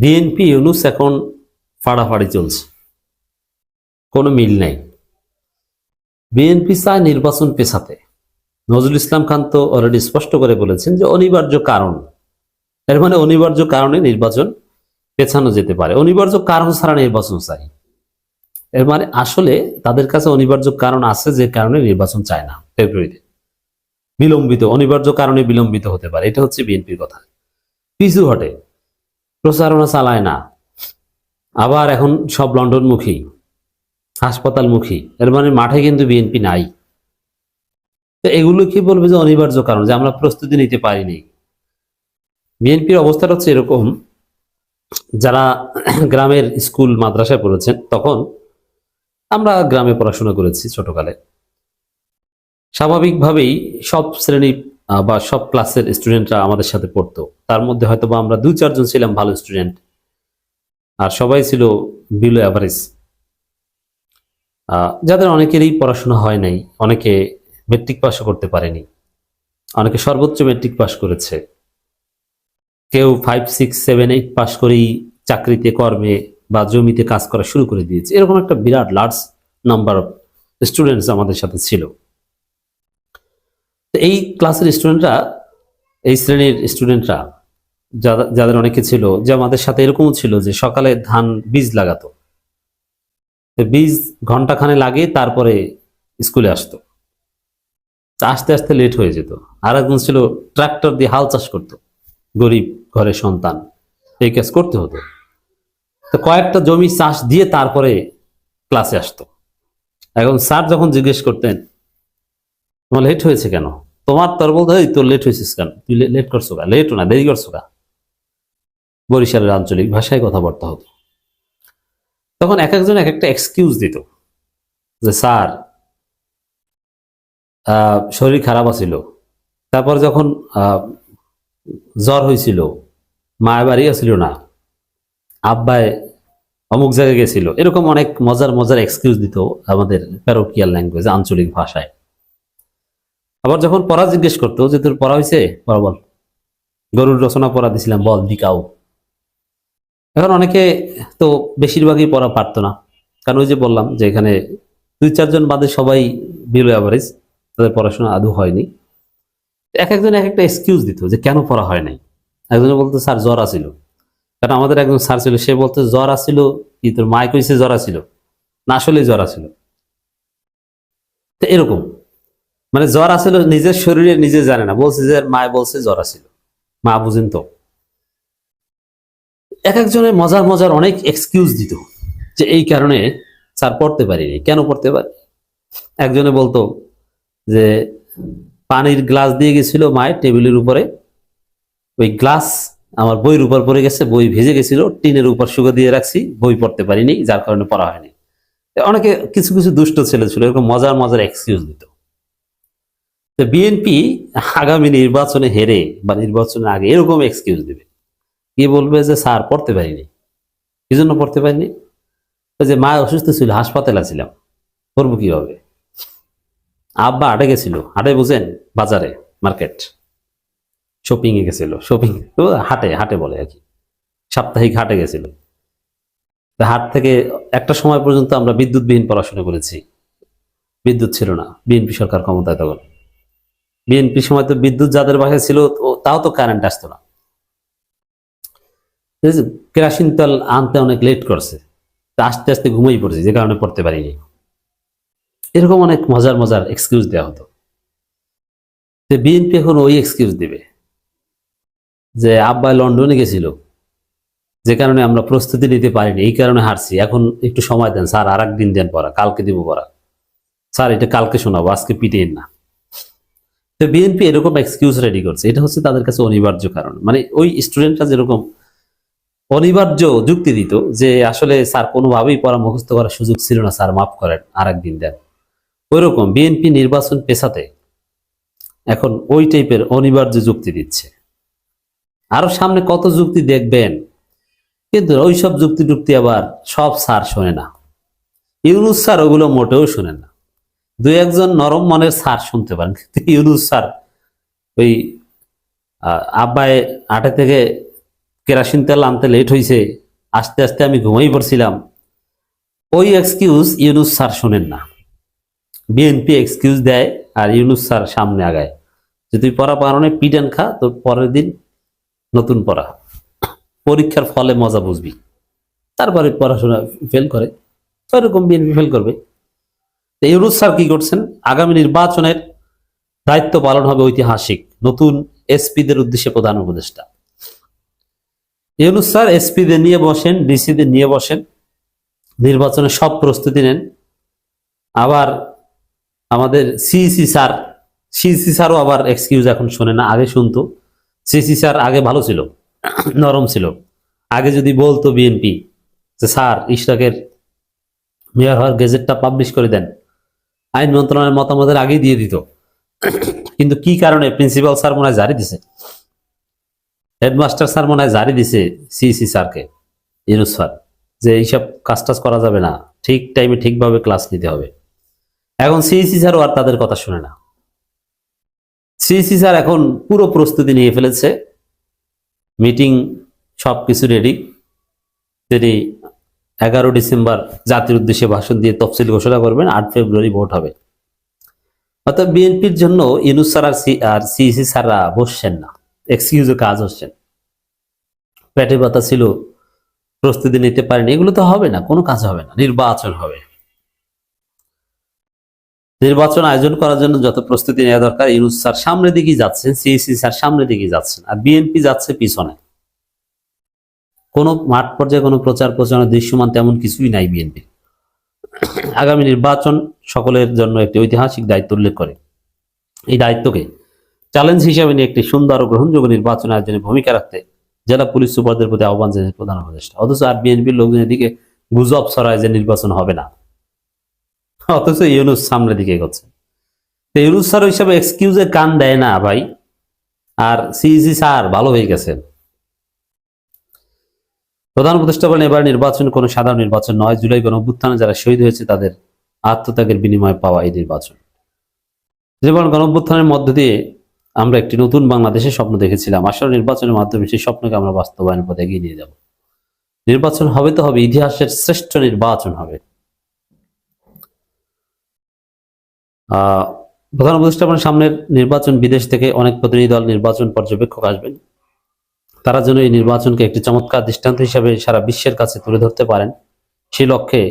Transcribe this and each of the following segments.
BNP, Yunus এখন ফাড়াফাড়ি চলছে। কোনো মিল নাই। বিএনপি চায় নির্বাচন পেছাতে। নজরুল ইসলাম খান তো অলরেডি স্পষ্ট করে বলেছেন যে অনিবার্য কারণ, এর মানে অনিবার্য কারণে নির্বাচন পেছানো যেতে পারে। অনিবার্য কারণ ছাড়া নির্বাচন চাই। এর মানে আসলে তাদের কাছে অনিবার্য কারণ আছে যে কারণে নির্বাচন চায় না ফেব্রুয়ারিতে। বিলম্বিত, অনিবার্য কারণে বিলম্বিত হতে পারে। এটা হচ্ছে বিএনপির কথা। পিছু হটে। প্রচারণা চালায় না। আবার এখন সব লন্ডনমুখী, হাসপাতালমুখী, এর মানে মাঠে কিন্তু বিএনপি নাই। তো এগুলো কি বলবে যে অনিবার্য কারণ যে আমরা প্রস্তুতি নিতে পারিনি? বিএনপির অবস্থাটা হচ্ছে এরকম, যারা গ্রামের স্কুল, মাদ্রাসায় পড়েছেন, তখন আমরা গ্রামে পড়াশোনা করেছি ছোটকালে। স্বাভাবিকভাবেই সব শ্রেণি বা সব ক্লাসের স্টুডেন্টরা আমাদের সাথে পড়তো। তার মধ্যে হয়তো বা আমরা দুই চারজন ছিলাম ভালো স্টুডেন্ট আর সবাই ছিল বিলো অ্যাভারেজ যাদের অনেকেরই পড়াশোনা হয় নাই, অনেকে মেট্রিক পাসও করতে পারেনি, অনেকে সর্বোচ্চ মেট্রিক পাস করেছে। কেউ five six seven eight pass করেই চাকরিতে, কর্মে বা জমিতে কাজ করা শুরু করে দিয়েছে। এরকম একটা বিরাট লার্জ নাম্বার অফ স্টুডেন্টস আমাদের সাথে ছিল। তো এই ক্লাসের স্টুডেন্টরা এই শ্রেণির স্টুডেন্টরা যাদের অনেকে ছিল, যে আমাদের সাথে এরকমও ছিল যে সকালে ধান বীজ লাগাতো। বীজ ঘন্টাখানে লাগিয়ে তারপরে স্কুলে আসতো। আস্তে আস্তে লেট হয়ে যেত। আর একজন ছিল ট্রাক্টর দিয়ে হাল চাষ করতো। গরিব ঘরের সন্তান, এই কাজ করতে হতো। তো কয়েকটা জমি চাষ দিয়ে তারপরে ক্লাসে আসতো। এখন স্যার যখন জিজ্ঞেস করতেন, তোমার লেট হয়েছে কেন? তোমার তোর বলতে তোর লেট হয়েছিস কেন? তুই লেট করছ কা লেট না, দেরি করছ কা বরিশালের আঞ্চলিক ভাষায় কথাবার্তা হতো। তখন এক একজন এক একটা এক্সকিউজ দিত যে, স্যার শরীর খারাপ আছিল। তারপর যখন জ্বর হয়েছিল মায়ের বাড়ি আসছিল না আব্বায় অমুক জায়গায় গেছিল। এরকম অনেক মজার মজার এক্সকিউজ দিত আমাদের প্যারোকিয়াল ল্যাঙ্গুয়েজ আঞ্চলিক ভাষায়। আবার যখন পড়া জিজ্ঞেস করতো যে, তোর পড়া হয়েছে পড়া বল। গরুর রচনা পড়া দিছিলাম, বল, দিকাও। এখন অনেকে তো বেশিরভাগই পড়া পারতো না। কারণ ওই যে বললাম যে, এখানে দুই চারজন বাদে সবাই বিলো অ্যাভারেজ তাদের পড়াশোনা আদৌ হয়নি। এক একজন এক একটা এক্সকিউজ দিত যে, কেন পড়া হয় নাই? একজনে বলতো, স্যার, জ্বর আসিল কারণ আমাদের একজন স্যার ছিল, সে বলতো, জ্বর আসিল কি, তোর মায় কইছে জ্বর আসিল না আসলে জ্বর আসিল তো এরকম। মানে জ্বর আসলে নিজের শরীরে নিজে জানে না। বলছে যে, মায় বলছে জ্বর আসিল। মা বুঝেন তো। এক একজনের মজার মজার অনেক এক্সকিউজ দিত যে, এই কারণে স্যার পড়তে পারিনি। কেন পড়তে পারি? একজনে বলতো যে, পানির গ্লাস দিয়ে গেছিল মায়ের, টেবিলের উপরে। ওই গ্লাস আমার বইয়ের উপর পড়ে গেছে, বই ভিজে গেছিল, টিনের উপর শুকা দিয়ে রাখছি, বই পড়তে পারিনি, যার কারণে পড়া হয়নি। অনেকে কিছু কিছু দুষ্ট ছেলে ছিল, এরকম মজার মজার এক্সকিউজ দিত। তো বিএনপি আগামী নির্বাচনে হেরে বা নির্বাচনের আগে এরকম এক্সকিউজ দেবে। কি বলবে যে, স্যার, পড়তে পারিনি। কি জন্য পড়তে পারিনি? যে মা অসুস্থ ছিল, হাসপাতালে ছিলাম। করব কীভাবে? আব্বা হাটে গেছিল। হাটে বুঝেন, বাজারে, মার্কেট। শপিং এ গেছিল, শপিং হাটে হাটে বলে আর কি। সাপ্তাহিক হাটে গেছিল। হাট থেকে একটা সময় পর্যন্ত আমরা বিদ্যুৎবিহীন পড়াশোনা করেছি। বিদ্যুৎ ছিল না। বিএনপি সরকার ক্ষমতায় তখন। বিএনপি সময় তো বিদ্যুৎ যাদের বাসায় ছিল তাও তো কারেন্ট আসতো না। কেরাসিন তেল আনতে অনেক লেট করছে আস্তে আস্তে ঘুমিয়ে পড়েছি, যে কারণে পড়তে পারিনি। এরকম অনেক মজার মজার এক্সকিউজ দেওয়া হতো। যে বিএনপি এখন ওই এক্সকিউজ দিবে, যে আব্বাই লন্ডনে গেছিল, যে কারণে আমরা প্রস্তুতি নিতে পারিনি, এই কারণে হারছি। এখন একটু সময় দেন, স্যার আর দিন দেন পড়া, কালকে দিব পড়া। স্যার, এটা কালকে শোনাবো, আজকে পিটিয়েন না। তো বিএনপি এরকম এক্সকিউজ রেডি করছে। এটা হচ্ছে তাদের কাছে অনিবার্য কারণ। মানে ওই স্টুডেন্টরা যেরকম অনিবার্য যুক্তি দিত যে আসলে স্যার কোনোভাবেই পড়া মুখস্থ করার সুযোগ ছিল না, স্যার মাফ করেন আর একদিন দেন। ওইরকম বিএনপি নির্বাচন পেশাতে এখন ওই টাইপের অনিবার্য যুক্তি দিচ্ছে। আরও সামনে কত যুক্তি দেখবেন? কিন্তু ওইসব যুক্তি টুক্তি আবার সব স্যার শোনে না। ইউনুস স্যার ওগুলো মোটেও শোনেন না। দু একজন নরম মনের স্যার শুনতে পারেন। কিন্তু ইউনুস স্যার, ওই আব্বায় আটে থেকে কেরাসিন তেল আনতে লেট হয়েছে আস্তে আস্তে আমি ঘুমাই পড়ছিলাম। ওই এক্সকিউজ ইউনুস স্যার শোনেন না। বিএনপি এক্সকিউজ দেয় আর ইউনুস স্যার সামনে আগায়। যে তুই পড়া পারনে পিটান খা তোর পরের দিন নতুন পড়া। পরীক্ষার ফলে মজা বুঝবি। তারপরে পড়াশোনা ফেল করে। ওইরকম বিএনপি ফেল করবে। তো ইউনুস স্যার কি করছেন? আগামী নির্বাচনের দায়িত্ব পালন হবে ঐতিহাসিক, নতুন এসপিদের উদ্দেশ্যে প্রধান উপদেষ্টা। ইউনুস স্যার এসপিদের নিয়ে বসেন, ডিসিদের নিয়ে বসেন, নির্বাচনের সব প্রস্তুতি নেন। আবার আমাদের সিইসি স্যার, সিইসি স্যারও আবার এক্সকিউজ এখন শোনে না, আগে শুনতো। সিইসি স্যার আগে ভালো ছিল, নরম ছিল। আগে যদি বলতো বিএনপি যে, স্যার, ইশরাকের মেয়র হওয়ার গেজেটটা পাবলিশ করে দেন। আইন মন্ত্রণালয়ের মতামতের আগেই দিয়ে দিত। কিন্তু কি কারণে প্রিন্সিপাল স্যার মনে হয় জারি দিছে? হেডমাস্টার স্যার মনে হয় জারি দিছে সিইসি স্যারকে, ইউনুস স্যার, যে এইসব কাজ টাজ করা যাবে না, ঠিক টাইমে ঠিকভাবে ক্লাস নিতে হবে। এখন সিইসি স্যারও আর তাদের কথা শুনে না। সিইসি স্যার এখন পুরো প্রস্তুতি নিয়ে ফেলেছে। মিটিং সব কিছু রেডি তিনি এগারো ডিসেম্বর জাতির উদ্দেশ্যে ভাষণ দিয়ে তফসিল ঘোষণা করবেন, আট ফেব্রুয়ারি ভোট হবে। অর্থাৎ বিএনপির জন্য ইনুস স্যার আর সিইসি স্যাররা বসছেন না এক্সকিউজে কাজ হচ্ছেন পেটে ব্যথা ছিল, প্রস্তুতি নিতে পারেনি, এগুলো তো হবে না, কোনো কাজ হবে না, নির্বাচন হবে। নির্বাচন আয়োজন করার জন্য যত প্রস্তুতি নেওয়া দরকার, ইউনুস স্যার সামনের দিকেই যাচ্ছেন, সিইসি স্যার সামনের দিকেই যাচ্ছেন, আর বিএনপি যাচ্ছে পিছনে। কোনো মাঠ পর্যায়ে, কোনো প্রচার প্রচারণা দৃশ্যমান তেমন কিছুই নাই বিএনপি। আগামী নির্বাচন সকলের জন্য একটি ঐতিহাসিক দায়িত্ব উল্লেখ করে। এই দায়িত্বকে চ্যালেঞ্জ হিসেবে নিয়ে একটি সুন্দর ও গ্রহণযোগ্য নির্বাচন আয়োজনে ভূমিকা রাখতে জেলা পুলিশ সুপারদের প্রতি আহ্বান জানিয়েছে প্রধান উপদেষ্টা। অথচ আর বিএনপির লোকজন এদিকে গুজব ছড়ায় যে নির্বাচন হবে না। অথচ ইউনুস সামনের দিকে এগোচ্ছে। তো ইউনুস স্যার হিসাবে এক্সকিউজে কান দেয় না ভাই। আর সিইসি স্যার ভালো হয়ে গেছেন। প্রধান উপদেষ্টা বলেন, এবার নির্বাচন কোনো সাধারণ নির্বাচন নয়। জুলাই গণ অভ্যুত্থানে যারা শহীদ হয়েছে, তাদের আত্মত্যাগের বিনিময়ে পাওয়া এই নির্বাচন। জীবন গণ অভ্যুত্থানের মধ্য দিয়ে আমরা একটি নতুন বাংলাদেশের স্বপ্ন দেখেছিলাম। আসলে নির্বাচনের মাধ্যমে সেই স্বপ্নকে আমরা বাস্তবায়নের পথে এগিয়ে নিয়ে যাব। নির্বাচন হবে তো হবে, ইতিহাসের শ্রেষ্ঠ নির্বাচন হবে। প্রধান উপদেষ্টা সামনের নির্বাচন বিদেশ থেকে অনেক প্রতিনিধি দল নির্বাচন পর্যবেক্ষক আসবেন। তারা যেন এই নির্বাচনকে একটি চমৎকার দৃষ্টান্ত হিসাবে সারা বিশ্বের কাছে তুলে ধরতে পারেন, সেই লক্ষ্যে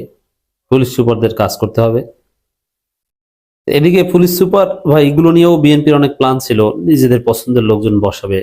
পুলিশ সুপারদের কাজ করতে হবে। এদিকে পুলিশ সুপার বা এগুলো নিয়েও বিএনপির অনেক প্ল্যান ছিল, নিজেদের পছন্দের লোকজন বসাবে।